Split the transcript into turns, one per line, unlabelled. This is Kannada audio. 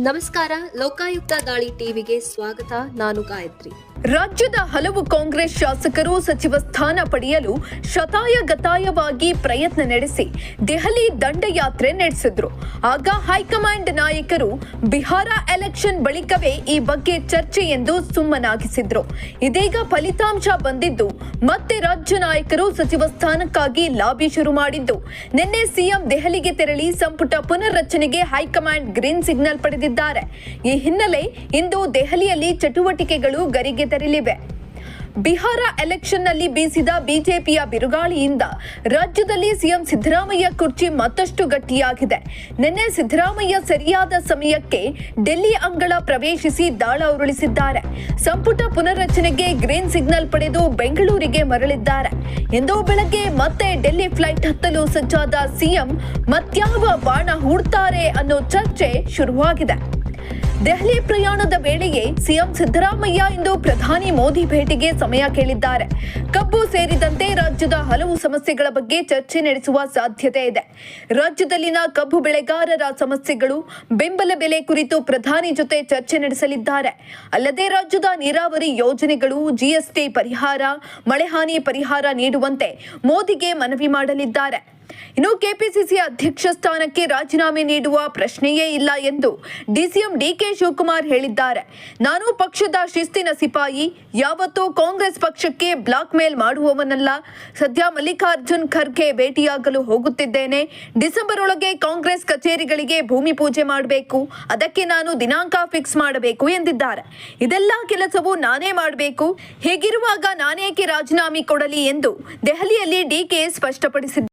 ನಮಸ್ಕಾರ ಲೋಕಾಯುಕ್ತ ದಾಳಿ ಟಿವಿಗೆ ಸ್ವಾಗತ. ನಾನು ಗಾಯತ್ರಿ.
ರಾಜ್ಯದ ಹಲವು ಕಾಂಗ್ರೆಸ್ ಶಾಸಕರು ಸಚಿವ ಸ್ಥಾನ ಪಡೆಯಲು ಶತಾಯಗತಾಯವಾಗಿ ಪ್ರಯತ್ನ ನಡೆಸಿ ದೆಹಲಿ ದಂಡಯಾತ್ರೆ ನಡೆಸಿದ್ರು. ಆಗ ಹೈಕಮಾಂಡ್ ನಾಯಕರು ಬಿಹಾರ ಎಲೆಕ್ಷನ್ ಬಳಿಕವೇ ಈ ಬಗ್ಗೆ ಚರ್ಚೆ ಎಂದು ಸುಮ್ಮನಾಗಿಸಿದ್ರು. ಇದೀಗ ಫಲಿತಾಂಶ ಬಂದಿದ್ದು ಮತ್ತೆ ರಾಜ್ಯ ನಾಯಕರು ಸಚಿವ ಸ್ಥಾನಕ್ಕಾಗಿ ಲಾಬಿ ಶುರು ಮಾಡಿದ್ದು. ನಿನ್ನೆ ಸಿಎಂ ದೆಹಲಿಗೆ ತೆರಳಿ ಸಂಪುಟ ಪುನರ್ರಚನೆಗೆ ಹೈಕಮಾಂಡ್ ಗ್ರೀನ್ ಸಿಗ್ನಲ್ ಪಡೆದಿದ್ದಾರೆ. ಈ ಹಿನ್ನೆಲೆ ಇಂದು ದೆಹಲಿಯಲ್ಲಿ ಚಟುವಟಿಕೆಗಳು ಗರಿಗೆದರಲಿವೆ ಬಿಹಾರ ಎಲೆಕ್ಷನ್ನಲ್ಲಿ ಬೀಸಿದ ಬಿಜೆಪಿಯ ಬಿರುಗಾಳಿಯಿಂದ ರಾಜ್ಯದಲ್ಲಿ ಸಿಎಂ ಸಿದ್ದರಾಮಯ್ಯ ಕುರ್ಚಿ ಮತ್ತಷ್ಟು ಗಟ್ಟಿಯಾಗಿದೆ. ನಿನ್ನೆ ಸಿದ್ದರಾಮಯ್ಯ ಸರಿಯಾದ ಸಮಯಕ್ಕೆ ಡೆಲ್ಲಿ ಅಂಗಳ ಪ್ರವೇಶಿಸಿ ದಾಳ ಉರುಳಿಸಿದ್ದಾರೆ. ಸಂಪುಟ ಪುನರ್ರಚನೆಗೆ ಗ್ರೀನ್ ಸಿಗ್ನಲ್ ಪಡೆದು ಬೆಂಗಳೂರಿಗೆ ಮರಳಿದ್ದಾರೆ. ಇಂದು ಬೆಳಗ್ಗೆ ಮತ್ತೆ ಡೆಲ್ಲಿ ಫ್ಲೈಟ್ ಹತ್ತಲು ಸಜ್ಜಾದ ಸಿಎಂ ಮತ್ಯಾವ ಬಾಣ ಹೂಡ್ತಾರೆ ಅನ್ನೋ ಚರ್ಚೆ ಶುರುವಾಗಿದೆ. ದೆಹಲಿ ಪ್ರಯಾಣದ ವೇಳೆಯೇ ಸಿಎಂ ಸಿದ್ದರಾಮಯ್ಯ ಇಂದು ಪ್ರಧಾನಿ ಮೋದಿ ಭೇಟಿಗೆ ಸಮಯ ಕೇಳಿದ್ದಾರೆ. ಕಬ್ಬು ಸೇರಿದಂತೆ ರಾಜ್ಯದ ಹಲವು ಸಮಸ್ಯೆಗಳ ಬಗ್ಗೆ ಚರ್ಚೆ ನಡೆಸುವ ಸಾಧ್ಯತೆ ಇದೆ. ರಾಜ್ಯದಲ್ಲಿನ ಕಬ್ಬು ಬೆಳೆಗಾರರ ಸಮಸ್ಯೆಗಳು, ಬೆಂಬಲ ಬೆಲೆ ಕುರಿತು ಪ್ರಧಾನಿ ಜೊತೆ ಚರ್ಚೆ ನಡೆಸಲಿದ್ದಾರೆ. ಅಲ್ಲದೆ ರಾಜ್ಯದ ನೀರಾವರಿ ಯೋಜನೆಗಳು, ಜಿಎಸ್ಟಿ ಪರಿಹಾರ, ಮಳೆಹಾನಿ ಪರಿಹಾರ ನೀಡುವಂತೆ ಮೋದಿಗೆ ಮನವಿ ಮಾಡಲಿದ್ದಾರೆ. ಇನ್ನು ಕೆಪಿಸಿಸಿ ಅಧ್ಯಕ್ಷ ಸ್ಥಾನಕ್ಕೆ ರಾಜೀನಾಮೆ ನೀಡುವ ಪ್ರಶ್ನೆಯೇ ಇಲ್ಲ ಎಂದು ಡಿಸಿಎಂ ಡಿಕೆ ಶಿವಕುಮಾರ್ ಹೇಳಿದ್ದಾರೆ. ನಾನು ಪಕ್ಷದ ಶಿಸ್ತಿನ ಸಿಪಾಯಿ, ಯಾವತ್ತೂ ಕಾಂಗ್ರೆಸ್ ಪಕ್ಷಕ್ಕೆ ಬ್ಲಾಕ್ ಮೇಲ್ ಮಾಡುವವನಲ್ಲ. ಸದ್ಯ ಮಲ್ಲಿಕಾರ್ಜುನ್ ಖರ್ಗೆ ಭೇಟಿಯಾಗಲು ಹೋಗುತ್ತಿದ್ದೇನೆ. ಡಿಸೆಂಬರ್ ಒಳಗೆ ಕಾಂಗ್ರೆಸ್ ಕಚೇರಿಗಳಿಗೆ ಭೂಮಿ ಪೂಜೆ ಮಾಡಬೇಕು. ಅದಕ್ಕೆ ನಾನು ದಿನಾಂಕ ಫಿಕ್ಸ್ ಮಾಡಬೇಕು ಎಂದಿದ್ದಾರೆ. ಇದೆಲ್ಲ ಕೆಲಸವು ನಾನೇ ಮಾಡಬೇಕು. ಹೇಗಿರುವಾಗ ನಾನೇಕೆ ರಾಜೀನಾಮೆ ಕೊಡಲಿ ಎಂದು ದೆಹಲಿಯಲ್ಲಿ ಡಿಕೆ ಸ್ಪಷ್ಟಪಡಿಸಿದ್ದಾರೆ.